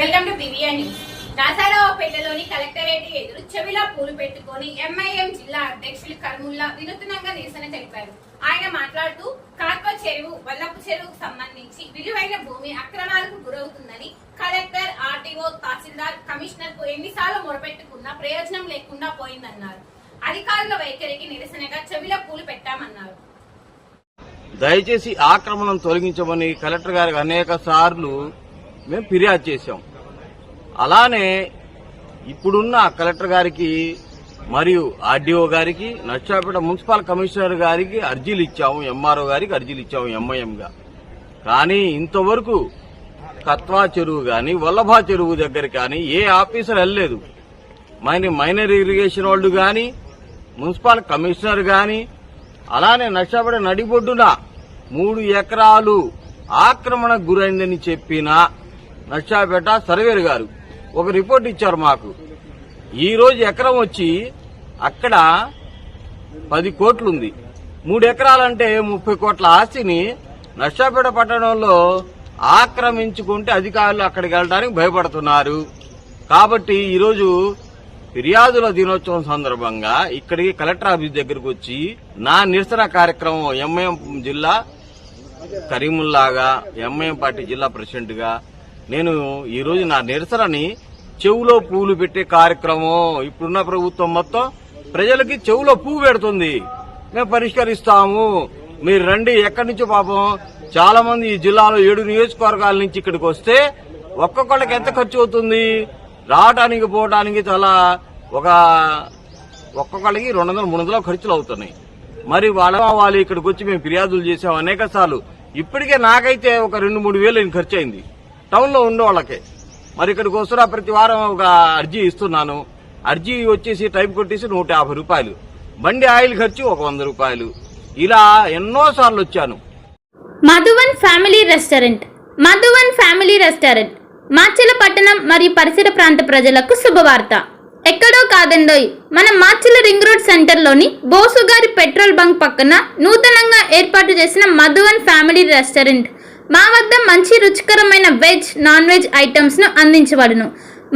Welcome to PVR news. నాసారావుపేటలోని collectorate ఎదురు చెవిలో పూలు పెట్టుకొని ఎంఐఎం జిల్లా అధ్యక్షులు కర్ముల్లా వినూత్నంగా నిరసన తెలిపారు. ఆయన మాట్లాడుతూ కార్ప చెరువు వల్లపు చెరువుకు సంబంధించి విలువైన భూమి అక్రమాలకు గురవుతుందని కలెక్టర్ ఆర్టీఓ తహసీల్దార్ కమిషనర్కు ఎన్నిసార్లు మొరపెట్టుకున్నా ప్రయోజనం లేకుండా పోయిందన్నారు. అధికారుల వైఖరికి నిరసనగా చెవిలో పూలు పెట్టామన్నారు. దయచేసి ఆక్రమణం తొలగించమని కలెక్టర్ గారికి అనేక సార్లు మేము ఫిర్యాదు చేశాం. అలానే ఇప్పుడున్న కలెక్టర్ గారికి మరియు ఆర్డీఓ గారికి నర్సాపేట మున్సిపల్ కమిషనర్ గారికి అర్జీలు ఇచ్చాము ఎంఆర్ఓ గారికి అర్జీలు ఇచ్చాము ఎంఐఎంగా. కానీ ఇంతవరకు కత్వా చెరువు కానీ వల్లభా చెరువు దగ్గర కానీ ఏ ఆఫీసర్ వెళ్ళలేదు. మైన మైనర్ ఇరిగేషన్ వాళ్ళు కానీ మున్సిపల్ కమిషనర్ కానీ అలానే నష్టపడే నడిబొడ్డున మూడు ఎకరాలు ఆక్రమణకు గురైందని చెప్పిన నర్సాపేట సర్వేరు గారు. ఒక రిపోర్ట్ ఇచ్చారు మాకు. ఈరోజు ఎకరం వచ్చి అక్కడ పది కోట్లుంది. మూడు ఎకరాలంటే ముప్పై కోట్ల ఆస్తిని నర్సాపేట పట్టణంలో ఆక్రమించుకుంటే అధికారులు అక్కడికి వెళ్ళడానికి భయపడుతున్నారు. కాబట్టి ఈరోజు ఫిర్యాదుల దినోత్సవం సందర్భంగా ఇక్కడికి కలెక్టర్ ఆఫీస్ దగ్గరకు వచ్చి నా నిరసన కార్యక్రమం ఎంఐఎం జిల్లా కరీముల్లాగా ఎంఐఎం పార్టీ జిల్లా ప్రెసిడెంట్గా నేను ఈరోజు నా నిరసనని చెవులో పూలు పెట్టే కార్యక్రమం ఇప్పుడున్న ప్రభుత్వం మొత్తం ప్రజలకి చెవులో పువ్వు పెడుతుంది. మేము పరిష్కరిస్తాము. మీరు రండి. ఎక్కడి నుంచో పాపం చాలా మంది ఈ జిల్లాలో ఏడు నియోజకవర్గాల నుంచి ఇక్కడికి వస్తే ఒక్కొక్కళ్ళకి ఎంత ఖర్చు అవుతుంది? రావడానికి పోవడానికి చాలా ఒక ఒక్కొక్కళ్ళకి రెండు వందల మూడు వందల ఖర్చులు అవుతున్నాయి. మరి వాళ్ళ వాళ్ళు ఇక్కడికి వచ్చి మేము ఫిర్యాదులు చేసాం అనేక సార్లు. ఇప్పటికే నాకైతే ఒక రెండు మూడు వేలు ఖర్చు అయింది. టౌన్లో ఉండే వాళ్ళకి. మరి ఇక్కడికి వస్తున్నా ప్రతి వారం ఒక అర్జీ ఇస్తున్నాను. అర్జీ వచ్చేసి టైం కొట్టేసి నూట యాభై రూపాయలు. బండి ఆయిల్ ఖర్చు ఒక వంద రూపాయలు. ఇలా ఎన్నో సార్లు వచ్చాను. Madhuvan family restaurant. Madhuvan family restaurant. Macherla పట్టణం మరియు పరిసర ప్రాంత ప్రజలకు శుభవార్త. ఎక్కడో కాదండోయ్ మన మాచిల రింగ్ రోడ్ సెంటర్లోని బోసుగారి పెట్రోల్ బంక్ పక్కన నూతనంగా ఏర్పాటు చేసిన మధువన్ ఫ్యామిలీ రెస్టారెంట్. మా వద్ద మంచి రుచికరమైన వెజ్ నాన్ వెజ్ ఐటమ్స్ను అందించబడును.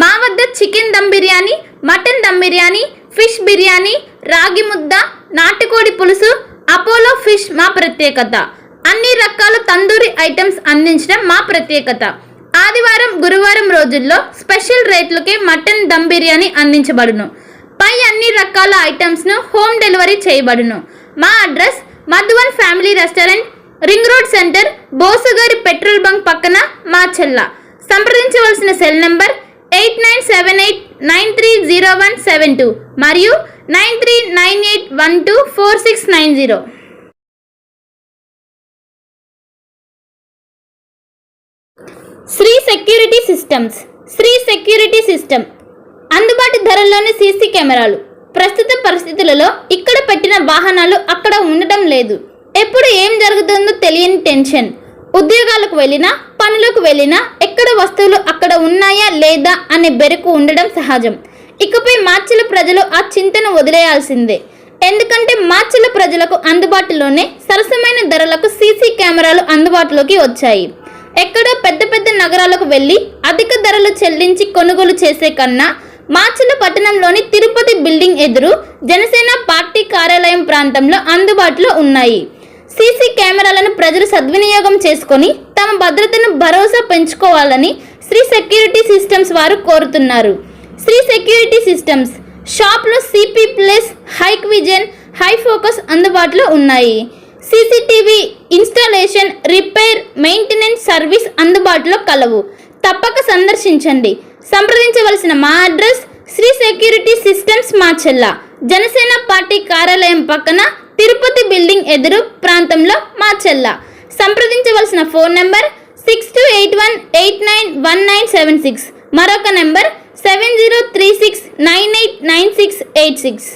మా వద్ద chicken dum biryani mutton dum biryani fish biryani రాగి ముద్ద నాటుకోడి పులుసు అపోలో ఫిష్ మా ప్రత్యేకత. అన్ని రకాల తందూరి ఐటమ్స్ అందించడం మా ప్రత్యేకత. ఆదివారం గురువారం రోజుల్లో స్పెషల్ రేట్లకే మటన్ దమ్ బిర్యానీ అందించబడును. పై అన్ని రకాల ఐటమ్స్ను హోమ్ డెలివరీ చేయబడును. మా address Madhuvan family restaurant ring road centre బోసుగారి petrol bunk పక్కన మా చెల్ల. సంప్రదించవలసిన cell number eight nine seven eight nine three zero one seven two మరియు nine three nine eight one two four six nine zero. Shri security systems Shri security system. అందుబాటు ధరల్లోని CC కెమెరాలు. ప్రస్తుత పరిస్థితులలో ఇక్కడ పెట్టిన వాహనాలు అక్కడ ఉండటం లేదు. ఎప్పుడు ఏం జరుగుతుందో తెలియని టెన్షన్. ఉద్యోగాలకు వెళ్ళినా పనులకు వెళ్ళినా ఎక్కడ వస్తువులు అక్కడ ఉన్నాయా లేదా అనే బెరుకు ఉండడం సహజం. ఇకపై మార్చిల ప్రజలు ఆ చింతను వదిలేయాల్సిందే. ఎందుకంటే మార్చిల ప్రజలకు అందుబాటులోనే సరసమైన ధరలకు సీసీ కెమెరాలు అందుబాటులోకి వచ్చాయి. ఎక్కడో పెద్ద పెద్ద నగరాలకు వెళ్ళి అధిక ధరలు చెల్లించి కొనుగోలు చేసే కన్నా మార్చిల పట్టణంలోని తిరుపతి బిల్డింగ్ ఎదురు జనసేన పార్టీ కార్యాలయం ప్రాంతంలో అందుబాటులో ఉన్నాయి. సీసీ కెమెరాలను ప్రజలు సద్వినియోగం చేసుకొని తమ భద్రతను భరోసా పెంచుకోవాలని శ్రీ సెక్యూరిటీ సిస్టమ్స్ వారు కోరుతున్నారు. శ్రీ సెక్యూరిటీ సిస్టమ్స్ షాప్లో CP plus hikvision hi focus అందుబాటులో ఉన్నాయి. CCTV installation repair maintenance service అందుబాటులో కలవు. తప్పక సందర్శించండి. సంప్రదించవలసిన మా address Shri security systems Macherla Janasena party కార్యాలయం పక్కన తిరుపతి బిల్డింగ్ ఎదురు ప్రాంతంలో మాచెల్ల సంప్రదించవలసిన phone number six two eight one eight nine one nine seven six మరొక number seven zero three six nine eight nine six eight six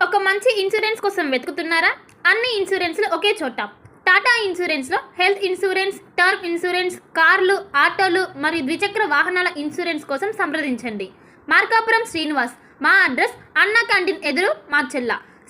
ఒక మంచి insurance కోసం వెతుకుతున్నారా? అన్ని ఇన్సూరెన్స్లు ఒకే చోట. టాటా ఇన్సూరెన్స్లో హెల్త్ ఇన్సూరెన్స్ టర్మ్ ఇన్సూరెన్స్ కార్లు ఆటోలు మరియు ద్విచక్ర వాహనాల ఇన్సూరెన్స్ కోసం సంప్రదించండి. మార్కాపురం శ్రీనివాస్. మా అడ్రస్ అన్నా క్యాంటీన్ ఎదురు మార్చెల్లా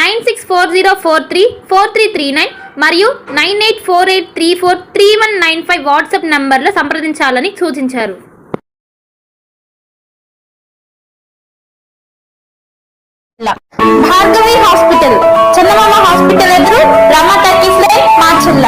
nine six four zero four three four three three nine మరియు nine eight four eight three four three one nine five WhatsApp నంబర్లో సంప్రదించాలని సూచించారు. భార్గవి హాస్పిటల్ చందమామ హాస్పిటల్ ఎదురు రమా లైన్ మార్చల్ల.